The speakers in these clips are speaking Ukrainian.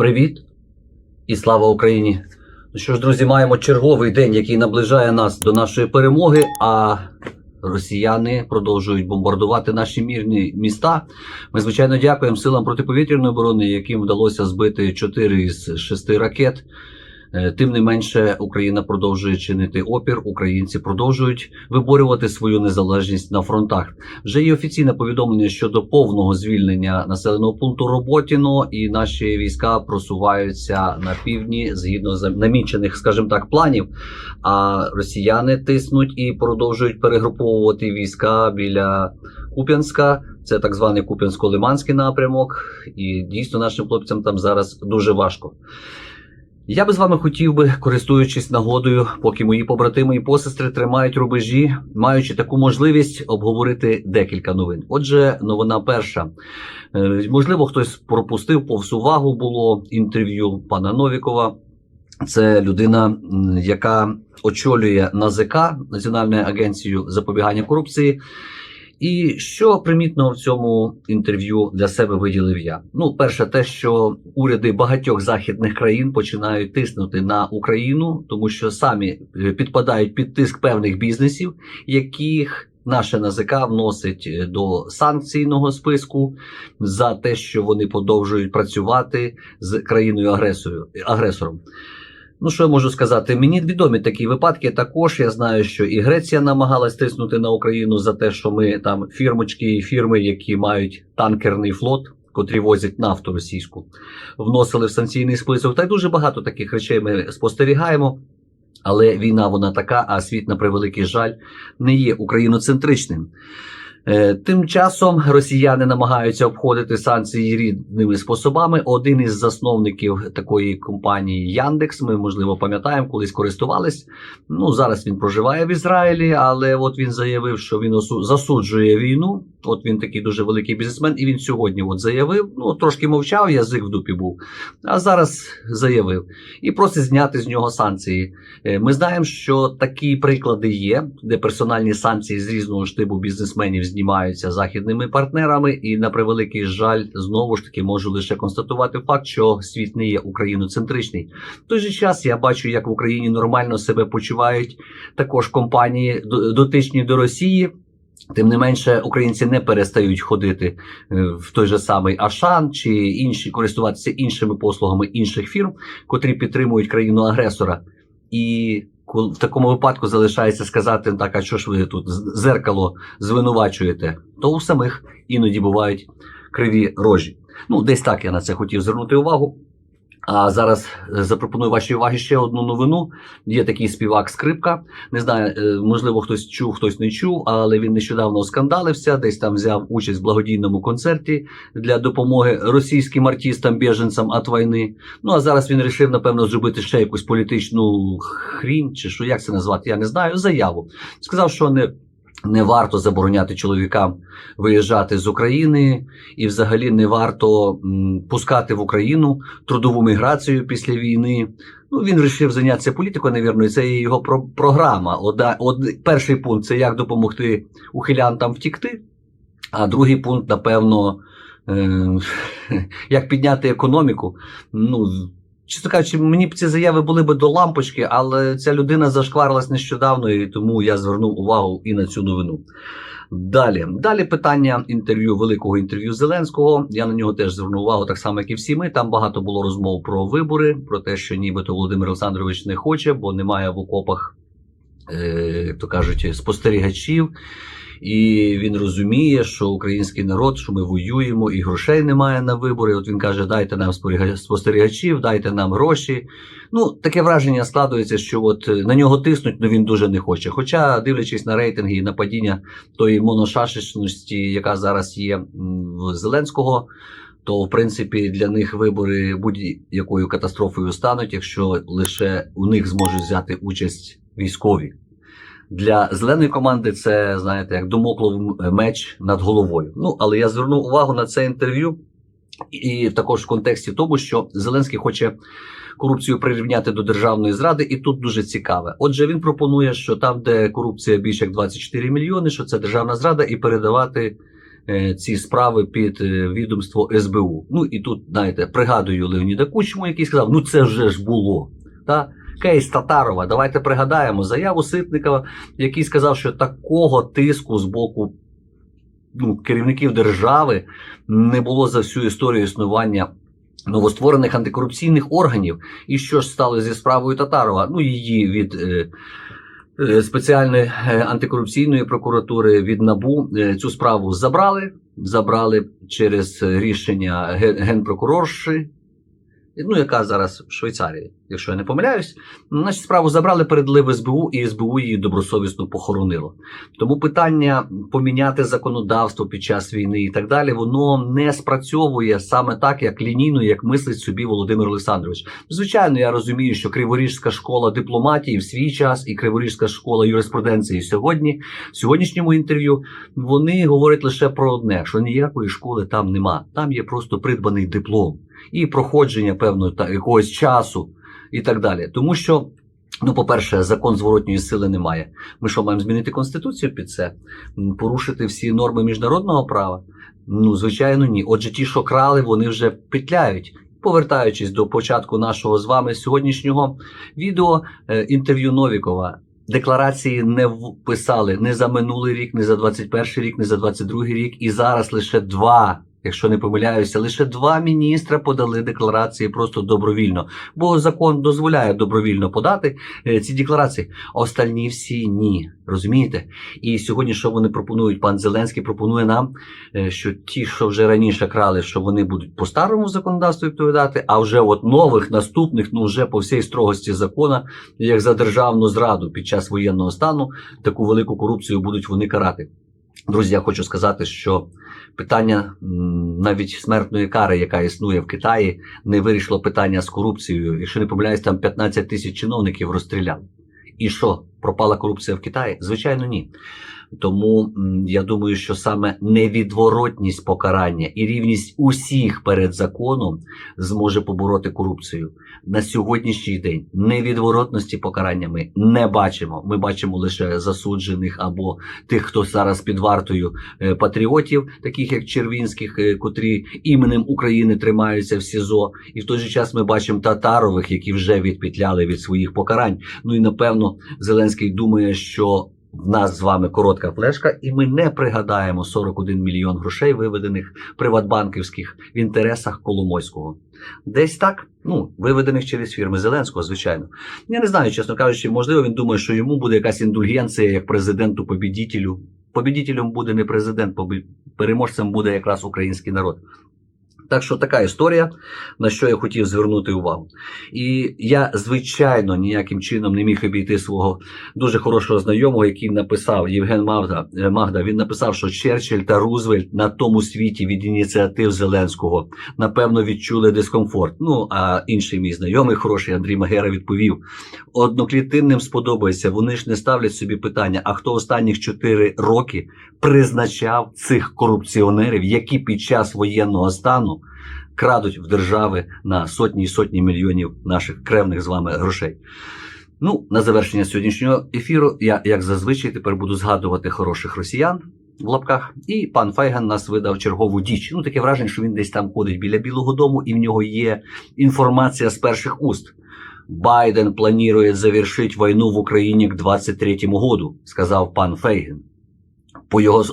Привіт і слава Україні! Ну що ж, друзі, маємо черговий день, який наближає нас до нашої перемоги. А росіяни продовжують бомбардувати наші мірні міста. Ми звичайно дякуємо силам протиповітряної оборони, яким вдалося збити 4 із 6 ракет. Е, Тим не менше, Україна продовжує чинити опір. Українці продовжують виборювати свою незалежність на фронтах. Вже є офіційне повідомлення щодо повного звільнення населеного пункту Роботіно, і наші війська просуваються на півдні згідно з намічених, скажімо так, планів. А росіяни тиснуть і продовжують перегруповувати війська біля Куп'янська. Це так званий Куп'янсько-Лиманський напрямок. І дійсно нашим хлопцям там зараз дуже важко. Я би з вами хотів би, користуючись нагодою, поки мої побратими і посестри тримають рубежі, маючи таку можливість обговорити декілька новин. Отже, новина перша. Е, Можливо, хтось пропустив повз увагу було інтерв'ю пана Новікова. Це людина, яка очолює НАЗК Національну агенцію запобігання корупції. І що примітно в цьому інтерв'ю для себе виділив я? Ну, перше, те, що уряди багатьох західних країн починають тиснути на Україну, тому що самі е, підпадають під тиск певних бізнесів, яких наше НАЗК вносить е, до санкційного списку за те, що вони продовжують працювати з країною агресором. Ну, що я можу сказати? Мені відомі такі випадки. Також я знаю, що і Греція намагалась тиснути на Україну за те, що ми там фірмочки і фірми, які мають танкерний флот, котрі возять нафту російську, вносили в санкційний список. Та й дуже багато таких речей ми спостерігаємо. Але війна вона така, а світ, на превеликий жаль, не є україноцентричним. Е, Тим часом росіяни намагаються обходити санкції рідними способами. Один із засновників такої компанії Яндекс, ми можливо пам'ятаємо, колись користувались. Ну зараз він проживає в Ізраїлі, але от він заявив, що він засуджує війну. От він такий дуже великий бізнесмен, і він сьогодні от заявив. Ну трошки мовчав, язик в дупі був. А зараз заявив і просить зняти з нього санкції. Е, Ми знаємо, що такі приклади є, де персональні санкції з різного штибу бізнесменів знімаються західними партнерами. І на превеликий жаль, знову ж таки можу лише констатувати факт, що світ не є україноцентричний. В той же час я бачу, як в Україні нормально себе почувають також компанії дотичні до Росії. Тим не менше, українці не перестають ходити е, в той же самий Ашан чи інші користуватися іншими послугами інших фірм, котрі підтримують країну агресора. І в такому випадку залишається сказати: так, а що ж ви тут зеркало звинувачуєте? То у самих іноді бувають криві рожі. Ну, десь так я на це хотів звернути увагу. А зараз е, запропоную вашій увазі ще одну новину. Є такий співак Скрипка. Не знаю, е, можливо, хтось чув, хтось не чув, але він нещодавно оскандалився, десь там взяв участь в благодійному концерті для допомоги російським артистам, біженцям від війни. Ну а зараз він вирішив, напевно, зробити ще якусь політичну хрінь, чи що як це назвати, я не знаю. Заяву сказав, що не. Не варто забороняти чоловікам виїжджати з України, і взагалі не варто пускати в Україну трудову міграцію після війни. Ну він вирішив зайнятися політикою, навірно, і це є його про- програма. Ода, од, перший пункт це як допомогти ухилянтам втікти. А другий пункт, напевно, е, як підняти економіку. Ну, чесно кажучи, мені б ці заяви були б до лампочки, але ця людина зашкварилась нещодавно, і тому я звернув увагу і на цю новину. Далі, далі питання інтерв'ю, великого інтерв'ю Зеленського. Я на нього теж звернув увагу, так само, як і всі ми. Там багато було розмов про вибори, про те, що нібито Володимир Олександрович не хоче, бо немає в окопах, е, як то кажуть, спостерігачів. І він розуміє, що український народ, що ми воюємо, і грошей немає на вибори. От він каже: дайте нам спостерігачів, дайте нам гроші. Ну, таке враження складується, що от е, на нього тиснуть, але він дуже не хоче. Хоча, дивлячись на рейтинги і на падіння тої моношашечності, яка зараз є в Зеленського, то в принципі для них вибори будь-якою катастрофою стануть, якщо лише у них зможуть взяти участь військові. Для зеленої команди це, знаєте, як домоклов меч над головою. Ну, але я звернув увагу на це інтерв'ю, і також в контексті тому, що Зеленський хоче корупцію прирівняти до державної зради, і тут дуже цікаве. Отже, він пропонує, що там, де корупція більше як 24 мільйони, що це державна зрада, і передавати е, ці справи під е, відомство СБУ. Ну і тут, знаєте, пригадую Леоніда Кучму, який сказав: ну це вже ж було. Та? Кейс Татарова, давайте пригадаємо заяву Ситникова, який сказав, що такого тиску з боку ну, керівників держави не було за всю історію існування новостворених антикорупційних органів. І що ж стало зі справою Татарова? Ну, її від е, е, спеціальної е, антикорупційної прокуратури від НАБУ е, цю справу забрали. Забрали через рішення ген- генпрокурорші, ну, яка зараз в Швейцарії, якщо я не помиляюсь. Значить, справу забрали, передали в СБУ, і СБУ її добросовісно похоронило. Тому питання поміняти законодавство під час війни і так далі, воно не спрацьовує саме так, як лінійно, як мислить собі Володимир Олександрович. Звичайно, я розумію, що Криворіжська школа дипломатії в свій час і Криворіжська школа юриспруденції сьогодні, в сьогоднішньому інтерв'ю, вони говорять лише про одне: що ніякої школи там нема. Там є просто придбаний диплом і проходження певного та якогось часу і так далі. Тому що. Ну, по-перше, закон зворотньої сили немає. Ми що маємо змінити конституцію під це? Порушити всі норми міжнародного права? Ну, звичайно, ні. Отже, ті, що крали, вони вже петляють. Повертаючись до початку нашого з вами сьогоднішнього відео, е, інтерв'ю Новікова. Декларації не вписали не за минулий рік, не за 21 рік, не за 22 рік, і зараз лише два. Якщо не помиляюся, лише два міністра подали декларації просто добровільно, бо закон дозволяє добровільно подати е, ці декларації. Остальні всі ні. Розумієте? І сьогодні, що вони пропонують? Пан Зеленський пропонує нам, е, що ті, що вже раніше крали, що вони будуть по старому законодавству відповідати, а вже от нових наступних, ну вже по всій строгості закона, як за державну зраду під час воєнного стану, таку велику корупцію будуть вони карати. Друзі, я хочу сказати, що питання навіть смертної кари, яка існує в Китаї, не вирішило питання з корупцією. Якщо не помиляюсь, там 15 тисяч чиновників розстріляли. І що, пропала корупція в Китаї? Звичайно, ні. Тому я думаю, що саме невідворотність покарання і рівність усіх перед законом зможе побороти корупцію. На сьогоднішній день невідворотності покарання ми не бачимо. Ми бачимо лише засуджених або тих, хто зараз під вартою е, патріотів, таких як Червінських, е, котрі іменем України тримаються в СІЗО. І в той же час ми бачимо татарових, які вже відпетляли від своїх покарань. Ну і напевно Зеленський думає, що в нас з вами коротка флешка, і ми не пригадаємо 41 мільйон грошей, виведених приватбанківських в інтересах Коломойського. Десь так, ну, виведених через фірми Зеленського, звичайно. Я не знаю, чесно кажучи, можливо, він думає, що йому буде якась індульгенція як президенту побідітелю. Побідітелем буде не президент, переможцем буде якраз український народ. Так що така історія, на що я хотів звернути увагу. І я, звичайно, ніяким чином не міг обійти свого дуже хорошого знайомого, який написав Євген Магда. е, Магда. Він написав, що Черчилль та Рузвельт на тому світі від ініціатив Зеленського напевно відчули дискомфорт. Ну а інший мій знайомий, хороший Андрій Магера, відповів: одноклітинним сподобається. Вони ж не ставлять собі питання, а хто останніх 4 роки призначав цих корупціонерів, які під час воєнного стану крадуть в держави на сотні і сотні мільйонів наших кревних з вами грошей. Ну, на завершення сьогоднішнього ефіру я, як зазвичай, тепер буду згадувати хороших росіян в лапках. І пан Фейган нас видав чергову діч. Ну, таке враження, що він десь там ходить біля Білого Дому, і в нього є інформація з перших уст. Байден планує завершить війну в Україні к 23-му году, сказав пан Фейген. По його з-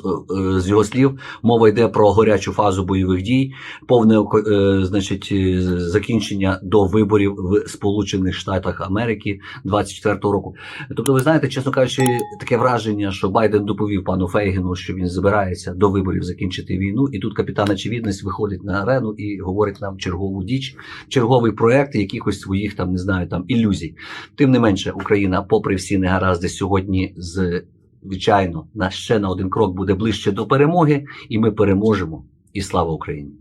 е, його слів, мова йде про горячу фазу бойових дій, повне е, значить, е, закінчення до виборів в Сполучених Штатах Америки 24-го року. Тобто, ви знаєте, чесно кажучи, таке враження, що Байден доповів пану Фейгену, що він збирається до виборів закінчити війну, і тут капітан очевидність виходить на арену і говорить нам чергову діч, черговий проект якихось своїх там не знаю там ілюзій. Тим не менше, Україна, попри всі негаразди, сьогодні з звичайно на ще на один крок буде ближче до перемоги, і ми переможемо. І слава Україні!